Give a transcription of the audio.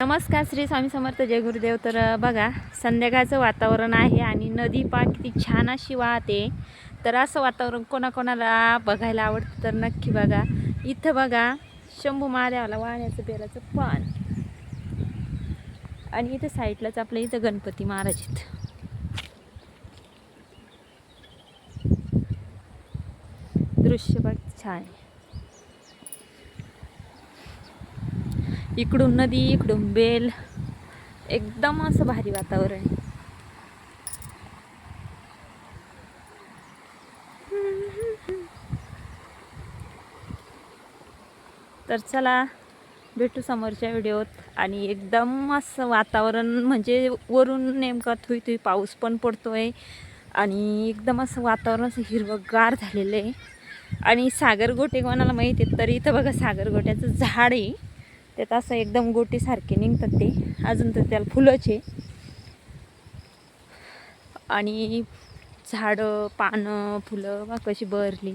नमस्कार श्री स्वामी समर्थ जय गुरुदेव. तर बघा संध्याकाळचं वातावरण आहे आणि नदी पा किती छान अशी वाहते. तर असं वातावरण कोणाकोणाला बघायला आवडतं तर नक्की बघा. इथं बघा शंभू महादेवाला वाहण्याचं बेलाचं पान. आणि इथं साईडलाच आपल्या इथं गणपती महाराज आहेत. दृश्य बघ छान आहे इकडून नदी इकडून बेल. एकदम असं भारी वातावरण. आहे तर चला भेटू समोरच्या व्हिडिओत. आणि एकदम असं वातावरण म्हणजे वरून नेमका थुई थुई पाऊस पण पडतो आहे आणि एकदम असं वातावरण असं हिरवंगार झालेलं आहे. आणि सागरगोटे कोणाला माहिती आहे? तर इथं बघा सागरगोट्याचं झाड आहे. त्यात असं एकदम गोटीसारखे निघतात ते. अजून तर त्याला फुलंच आहे. आणि झाडं पानं फुलं बा कशी बहरली